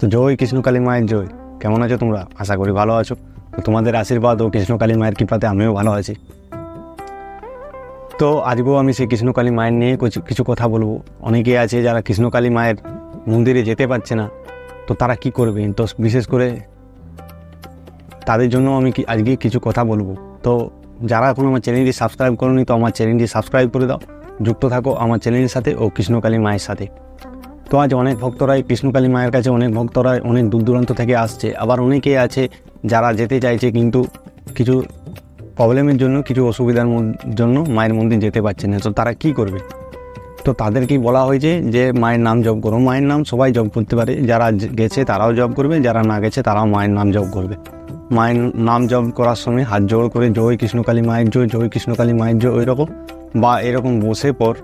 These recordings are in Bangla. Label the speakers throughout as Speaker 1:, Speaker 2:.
Speaker 1: তো জয় কৃষ্ণকালী মায়ের জয়। কেমন আছো তোমরা? আশা করি ভালো আছো। তো তোমাদের আশীর্বাদ ও কৃষ্ণকালী মায়ের কৃপাতে আমিও ভালো আছি। তো আজকেও আমি সেই কৃষ্ণকালী মায়ের নিয়ে কিছু কথা বলব। অনেকে আছে যারা কৃষ্ণকালী মায়ের মন্দিরে যেতে পারছে না। তো তারা কি করবে? তো বিশেষ করে তাদের জন্য আমি আজকে কিছু কথা বলব। তো যারা এখন আমার চ্যানেলটি সাবস্ক্রাইব করোনি, তো আমার চ্যানেলটি সাবস্ক্রাইব করে দাও। যুক্ত থাকো আমার চ্যানেলের সাথে ও কৃষ্ণকালী মায়ের সাথে। তো আজ অনেক ভক্তরাই কৃষ্ণকালী মায়ের কাছে অনেক ভক্তরাই অনেক দূর দূরান্ত থেকে আসছে। আবার অনেকেই আছে যারা যেতে চাইছে কিন্তু কিছু প্রবলেমের জন্য, কিছু অসুবিধার জন্য মায়ের মন্দির যেতে পারছে না। তো তারা কি করবে? তো তাদেরকেই বলা হয়েছে যে, মায়ের নাম জপ করো। মায়ের নাম সবাই জপ করতে পারে। যারা গেছে তারাও জপ করবে, যারা না গেছে তারাও মায়ের নাম জপ করবে। মায়ের নাম জপ করার সময় হাত জোড় করে, জয় কৃষ্ণকালী মায়ের জয় জয় কৃষ্ণকালী মায়ের জয়, ওই রকম বা এরকম বসে পর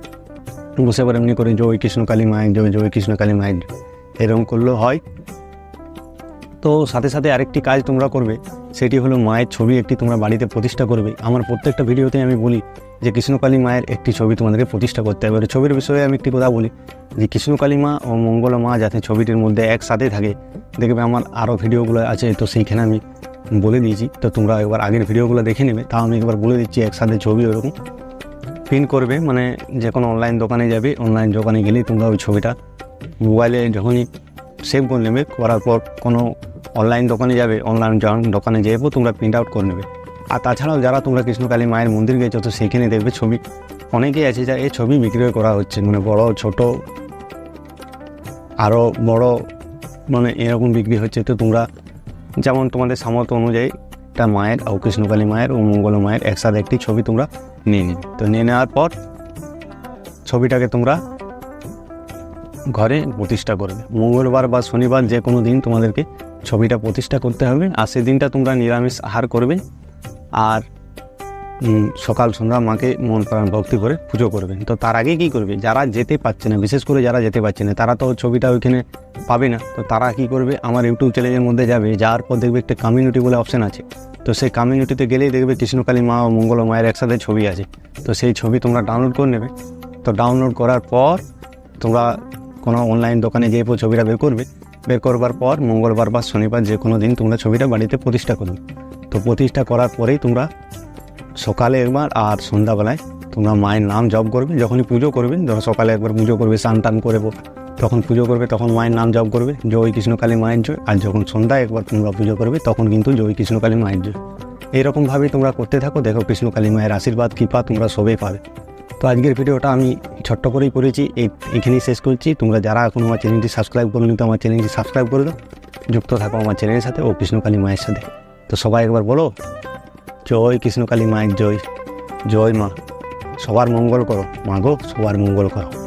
Speaker 1: বসে পর এমনি করে জয় কৃষ্ণ কালী মায়ের, জয় জয় কৃষ্ণকালী মায়ের জয় এরকম করলেও হয়। তো সাথে সাথে আরেকটি কাজ তোমরা করবে, সেটি হলো মায়ের ছবি একটি তোমরা বাড়িতে প্রতিষ্ঠা করবে। আমার প্রত্যেকটা ভিডিওতে আমি বলি যে কৃষ্ণকালী মায়ের একটি ছবি তোমাদেরকে প্রতিষ্ঠা করতে হবে। ছবির বিষয়ে আমি একটি কথা বলি যে কৃষ্ণকালী মা ও মঙ্গলা মা যাতে ছবিটির মধ্যে একসাথে থাকে, দেখবে আমার আরও ভিডিওগুলো আছে, তো সেইখানে আমি বলে দিয়েছি। তো তোমরা একবার আগের ভিডিওগুলো দেখে নেবে, তাও আমি একবার বলে দিচ্ছি, একসাথে ছবি ওরকম। প্রিন্ট করবে মানে যে কোনো অনলাইন দোকানে যাবে অনলাইন দোকানে গেলেই তোমরা ওই ছবিটা মোবাইলে যখনই সেভ করে নেবে, করার পর কোনো অনলাইন দোকানে যাবে অনলাইন দোকানে যেয়ে তোমরা প্রিন্ট আউট করে নেবে। আর তাছাড়াও যারা তোমরা কৃষ্ণকালী মায়ের মন্দির গেছো, তো সেইখানে দেখবে ছবি, অনেকেই আছে যা এই ছবি বিক্রি করা হচ্ছে মানে বড়, ছোট আরও বড় মানে এরকম বিক্রি হচ্ছে। তো তোমরা যেমন তোমাদের সামর্থ্য অনুযায়ী একটা মায়ের ও কৃষ্ণকালী মায়ের ও মঙ্গল মায়ের একসাথে একটি ছবি তোমরা নিয়ে নিন। তো নিয়ে নেওয়ার পর ছবিটাকে তোমরা ঘরে প্রতিষ্ঠা করবে। মঙ্গলবার বা শনিবার যে কোনো দিন তোমাদেরকে ছবিটা প্রতিষ্ঠা করতে হবে। আর সেদিনটা তোমরা নিরামিষ আহার করবে। আর সকাল সন্ধ্যা মাকে মন প্রাণ ভক্তি করে পুজো করবেন। তো তার আগে কি করবে? যারা যেতে পারছে না, বিশেষ করে যারা যেতে পারছে না, তারা তো ছবিটা ওইখানে পাবে না। তো তারা কি করবে? আমার ইউটিউব চ্যানেলের মধ্যে যাবে যাওয়ার পর দেখবে একটা কমিউনিটি বলে অপশন আছে। তো সেই কমিউনিটিতে গেলেই দেখবে কৃষ্ণকালী মা ও মঙ্গল মায়ের একসাথে ছবি আছে। তো সেই ছবি তোমরা ডাউনলোড করে নেবে। তো ডাউনলোড করার পর তোমরা কোনো অনলাইন দোকানে যেয়ে ছবিটা বের করবে। বের করবার পর মঙ্গলবার বা শনিবার যে কোনো দিন তোমরা ছবিটা বাড়িতে প্রতিষ্ঠা করবে তো প্রতিষ্ঠা করার পরেই তোমরা সকালে একবার আর সন্ধ্যাবেলায় তোমরা মায়ের নাম জপ করবে, যখনই পুজো করবে, ধরো সকালে একবার পুজো করবে, স্নান টান করব তখন পুজো করবে, তখন মায়ের নাম জপ করবে, জয় কৃষ্ণকালী মায়ের জয়। আর যখন সন্ধ্যায় একবার তোমরা পুজো করবে, তখন কিন্তু জয় কৃষ্ণকালী মায়ের জয়। এইরকমভাবেই তোমরা করতে থাকো, দেখো কৃষ্ণকালী মায়ের আশীর্বাদ, কৃপা তোমরা সবেই পাবে। তো আজকের ভিডিওটা আমি ছোট্ট করেই করেছি, এই এখানেই শেষ করছি। তোমরা যারা এখন আমার চ্যানেলটি সাবস্ক্রাইব করোনি, তো আমার চ্যানেলটি সাবস্ক্রাইব করে দাও। যুক্ত থাকো আমার চ্যানেলের সাথে ও কৃষ্ণকালী মায়ের সাথে। তো সবাই একবার বলো জয় কৃষ্ণকালী মায়ের জয়। জয় মা। সবার মঙ্গল করো। মা গো সবার মঙ্গল করো।